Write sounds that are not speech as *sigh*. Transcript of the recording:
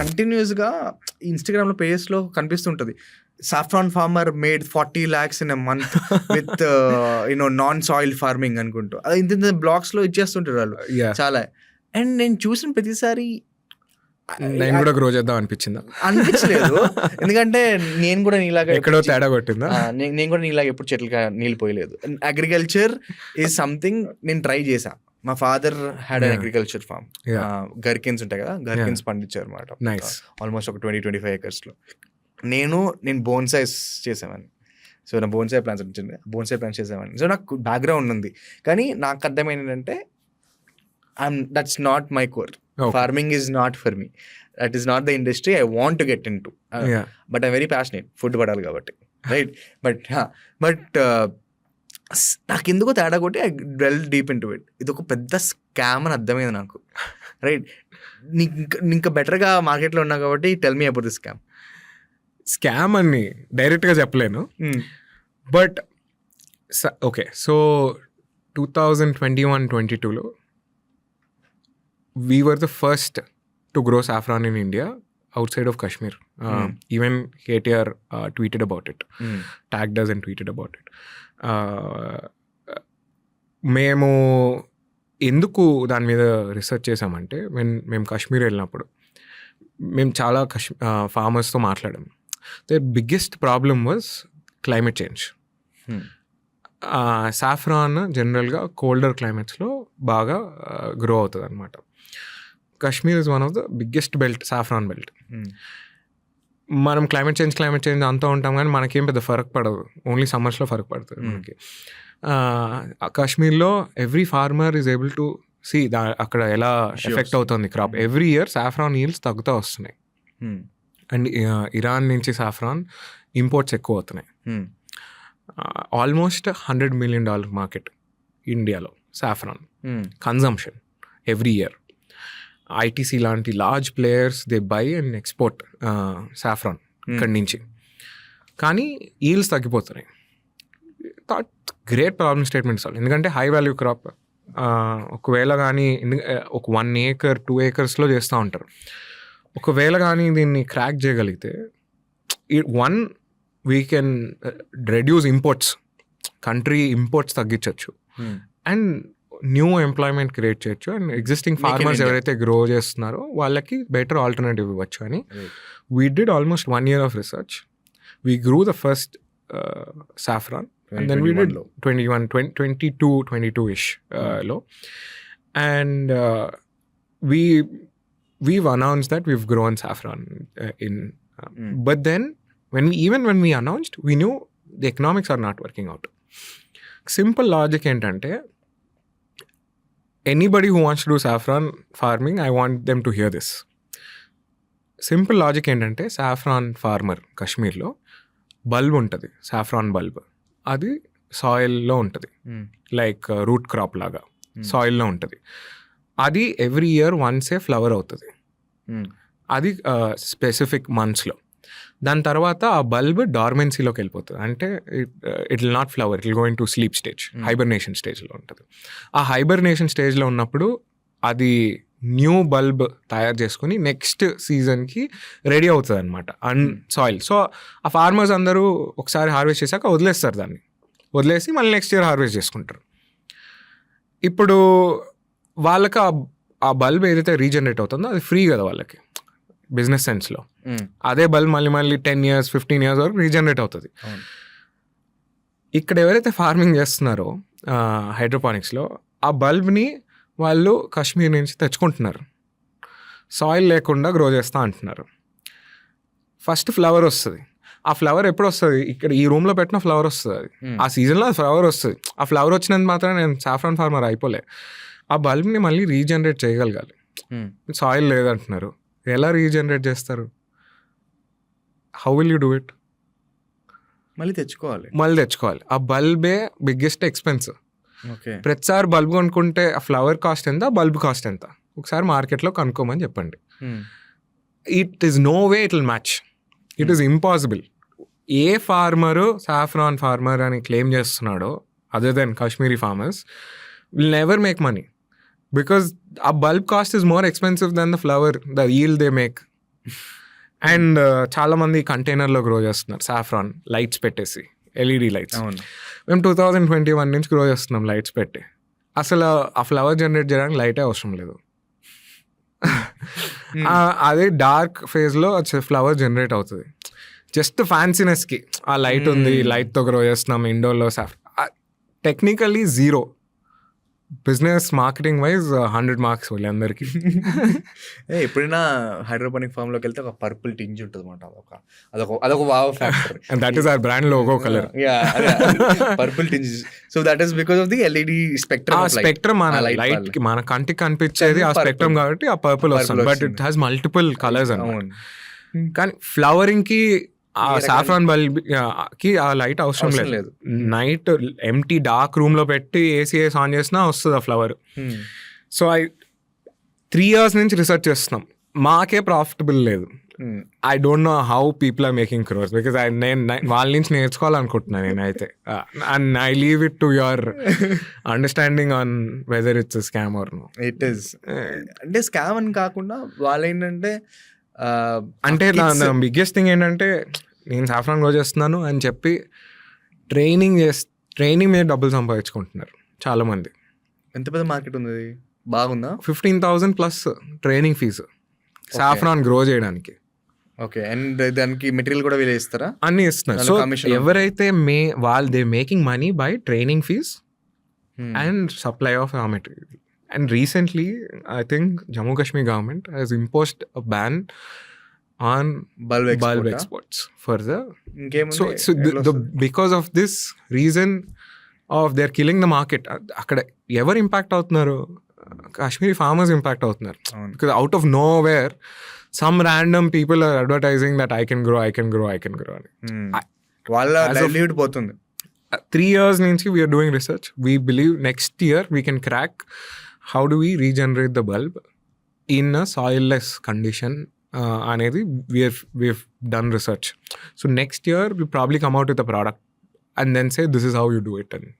కంటిన్యూస్గా ఇన్స్టాగ్రామ్లో పేజెస్లో కనిపిస్తుంటుంది saffron farmer made forty lakhs in a month with you know non soil farming అనుకుంటూ అది ఇంత బ్లాక్స్లో బ్లాగ్స్లో ఇచ్చేస్తుంటారు వాళ్ళు చాలా అండ్ నేను చూసిన ప్రతిసారి నేను కూడా గ్రో చేద్దాం అనిపించిందా అనిపించలేదు *laughs* ఎందుకంటే నేను కూడా నీలాగా ఎక్కడో తేడా కొట్టిందా నేను కూడా నీలాగా ఎప్పుడు చెట్లు నీళ్ళు పోయలేదు అగ్రికల్చర్ ఈజ్ సంథింగ్ నేను ట్రై చేశాను మా father had an agriculture farm gherkins ఉంటాయి కదా గర్కిన్స్ పండించారు అనమాట ఆల్మోస్ట్ ఒక ట్వంటీ ట్వంటీ ఫైవ్ లో నేను నేను బోన్సైస్ చేసామని సో నా బోన్సై ప్లాన్స్ వచ్చింది బోన్సై ప్లాన్స్ చేసామని సో నాకు బ్యాక్గ్రౌండ్ ఉంది కానీ నాకు అర్థమైంది ఏంటంటే I'm that's not my core farming is not for me that is not the industry I want to get in to but I very passionate food పడాలి కాబట్టి రైట్ బట్ బట్ నాకు ఎందుకు తేడా కొట్టి I delve deep in to it ఇది ఒక పెద్ద scam అని అర్థమైంది నాకు రైట్ నీ ఇంకా బెటర్గా మార్కెట్లో ఉన్నా కాబట్టి tell me about the scam scam అని డైరెక్ట్గా చెప్పలేను but okay so two thousand twenty one twenty టూలో we were the first to grow saffron in India outside of Kashmir even KTR tweeted about it about does and tweeted about it మేము ఎందుకు దాని మీద research చేసామంటే మేము మేము కాశ్మీర్ వెళ్ళినప్పుడు మేము చాలా కష్ ఫార్మర్స్తో uh, మాట్లాడాం the biggest problem was climate change saffron జనరల్గా కోల్డర్ క్లైమేట్స్లో బాగా గ్రో uh, అవుతుంది అనమాట Kashmir is one of the biggest belt saffron belt మనం క్లైమేట్ చేంజ్ క్లైమేట్ చేంజ్ అంతా ఉంటాం కానీ మనకేం పెద్ద ఫరక్ పడదు ఓన్లీ సమ్మర్స్లో ఫరక్ పడుతుంది hmm. మనకి కాశ్మీర్లో every farmer is able to see that అక్కడ ఎలా ఎఫెక్ట్ అవుతుంది crop every year saffron yields తగ్గుతూ వస్తున్నాయి hmm. అండ్ ఇరాన్ నుంచి సాఫ్రాన్ ఇంపోర్ట్స్ ఎక్కువ అవుతున్నాయి almost hundred million dollar market ఇండియాలో saffron consumption every year ITC లాంటి large players they buy and export saffron ఖండించి hmm. నుంచి కానీ ఈల్స్ తగ్గిపోతున్నాయి గ్రేట్ ప్రాబ్లమ్ స్టేట్మెంట్స్ సాల్వ్ ఎందుకంటే హై వాల్యూ క్రాప్ ఒకవేళ కానీ ఒక వన్ ఏకర్ టూ ఏకర్స్లో చేస్తూ ఉంటారు ఒకవేళ కానీ దీన్ని క్రాక్ చేయగలిగితే one we can reduce imports country imports తగ్గించవచ్చు అండ్ న్యూ ఎంప్లాయ్మెంట్ క్రియేట్ చేయొచ్చు అండ్ ఎగ్జిస్టింగ్ ఫార్మర్స్ ఎవరైతే గ్రో చేస్తున్నారో వాళ్ళకి బెటర్ ఆల్టర్నేటివ్ ఇవ్వచ్చు అని we did almost one year of research we grew the first saffron and then we did twenty one twenty twenty two twenty two ish లో and we we've announce that we've grown saffron uh, in uh, mm. but then when we even when we announced we knew the economics simple logic ఏంటంటే anybody who wants do saffron farming I want them to hear this simple logic ఏంటంటే saffron farmer కాశ్మీర్లో bulb ఉంటుంది saffron bulb అది సాయిల్లో ఉంటుంది like route crop లాగా సాయిల్లో hmm. ఉంటుంది అది ఎవ్రీ ఇయర్ వన్సే ఫ్లవర్ అవుతుంది అది స్పెసిఫిక్ uh, మంత్స్లో దాని తర్వాత ఆ బల్బ్ డార్మెన్సీలోకి వెళ్ళిపోతుంది అంటే it will not flower it will going to sleep stage hibernation స్టేజ్లో ఉంటుంది ఆ హైబర్నేషన్ స్టేజ్లో ఉన్నప్పుడు అది న్యూ బల్బ్ తయారు చేసుకుని నెక్స్ట్ సీజన్కి రెడీ అవుతుంది అనమాట అన్ సాయిల్ సో ఆ ఫార్మర్స్ అందరూ ఒకసారి హార్వెస్ట్ చేశాక వదిలేస్తారు దాన్ని వదిలేసి మళ్ళీ నెక్స్ట్ ఇయర్ హార్వెస్ట్ చేసుకుంటారు ఇప్పుడు వాళ్ళకి ఆ బల్బ్ ఏదైతే రీజనరేట్ అవుతుందో అది ఫ్రీ కదా వాళ్ళకి బిజినెస్ సెన్స్లో అదే బల్ మళ్ళీ మళ్ళీ టెన్ ఇయర్స్ ఫిఫ్టీన్ ఇయర్స్ వరకు రీజనరేట్ అవుతుంది ఇక్కడ ఎవరైతే ఫార్మింగ్ చేస్తున్నారో హైడ్రోపానిక్స్లో ఆ బల్బ్ని వాళ్ళు కాశ్మీర్ నుంచి తెచ్చుకుంటున్నారు సాయిల్ లేకుండా గ్రో చేస్తా అంటున్నారు ఫస్ట్ ఫ్లవర్ వస్తుంది ఆ ఫ్లవర్ ఎప్పుడు వస్తుంది ఇక్కడ ఈ రూమ్లో పెట్టిన ఫ్లవర్ వస్తుంది అది ఆ సీజన్లో ఫ్లవర్ వస్తుంది ఆ ఫ్లవర్ వచ్చినంత మాత్రం నేను సాఫ్రాన్ ఫార్మర్ అయిపోలే ఆ బల్బ్ని మళ్ళీ రీజనరేట్ చేయగలగాలి సాయిల్ లేదంటున్నారు ఎలా రీజనరేట్ చేస్తారు how will you do it మళ్ళీ తెచ్చుకోవాలి మళ్ళీ తెచ్చుకోవాలి ఆ బల్బే బిగ్గెస్ట్ ఎక్స్పెన్స్ ప్రతిసారి బల్బ్ కొనుక్కుంటే ఆ ఫ్లవర్ కాస్ట్ ఎంత బల్బ్ కాస్ట్ ఎంత ఒకసారి మార్కెట్లో కనుక్కోమని చెప్పండి it is no way it will match it is impossible A farmer saffron farmer అని క్లెయిమ్ చేస్తున్నాడో other than Kashmiri farmers will never make money because ఆ bulb cost is more expensive than the flower the yield they make and చాలామంది కంటైనర్లో grow చేస్తున్నారు saffron lights పెట్టేసి LED lights e మేము two thousand twenty one నుంచి grow చేస్తున్నాం lights పెట్టి అసలు ఆ ఫ్లవర్ జనరేట్ చేయడానికి లైటే అవసరం లేదు hmm. అదే డార్క్ ఫేజ్లో ఫ్లవర్ జనరేట్ అవుతుంది జస్ట్ ఫ్యాన్సీనెస్కి ఆ లైట్ ఉంది లైట్తో hmm. గ్రో చేస్తున్నాం ఇండోర్లో సాఫ్ technically zero business marketing wise hundred marks వాళ్ళు అందరికి *laughs* ఏ ఎప్పుడైనా హైడ్రోపోనిక్ ఫామ్ లోకి వెళ్తే ఒక పర్పుల్ టింజ్ ఉంటుంది అనమాట అదొక అదొక అదొక wow factor that is our brand logo colour purple tinge so that is because of the LED spectrum spectrum మన లైట్ కి మన కంటికి కనిపించేది ఆ స్పెక్ట్రమ్ కాబట్టి ఆ పర్పుల్ వస్తుంది but it has multiple colours అన్నమాట కానీ ఫ్లవరింగ్ కి ఆ సాఫ్రాన్ బల్బ్ కి ఆ లైట్ అవసరం లేదు నైట్ ఎంటీ డార్క్ రూమ్ లో పెట్టి ఏసీ ఆన్ చేసినా వస్తుంది ఆ flower so I three years నుంచి రీసెర్చ్ చేస్తున్నాం మాకే ప్రాఫిటబుల్ లేదు I don't know how people are making crores because I నేను వాళ్ళ నుంచి నేర్చుకోవాలనుకుంటున్నాను నేనైతే and I leave it to your understanding on whether it's scam or no it is అంటే స్కామ్ అని కాకుండా వాళ్ళు ఏంటంటే Uh, అంటే నా బిగ్గెస్ట్ థింగ్ ఏంటంటే నేను సాఫ్రాన్ గ్రో చేస్తున్నాను అని చెప్పి ట్రైనింగ్ చేస్ ట్రైనింగ్ మీద డబ్బులు సంపాదించుకుంటున్నారు చాలా మంది ఎంత పెద్ద మార్కెట్ ఉంది బాగుందా fifteen thousand plus training fee saffron grow చేయడానికి ఓకే అండ్ దానికి మెటీరియల్ కూడా వీళ్ళు ఇస్తారా అన్ని ఇస్తున్నారు సో ఎవరైతే మే వాళ్ళు they making money by training fee and supply of ఆ material And recently, I think Jammu Kashmir government has imposed a ban on bulb, export, bulb exports for the so, so the, the because of this reason of they are killing the market అక్కడ ఎవరు impact అవుతున్నారు Kashmiri farmers impact అవుతున్నారు because out of nowhere some random people are advertising that I can grow I can grow I can grow అని hmm. వాళ్ళ పోతుంది three uh, years నుంచి we're doing research we believe next year we can crack how do we regenerate the bulb in a soilless condition? Uh, we have done research. So next year, we'll probably come out with a product and then say, this is how you do it. And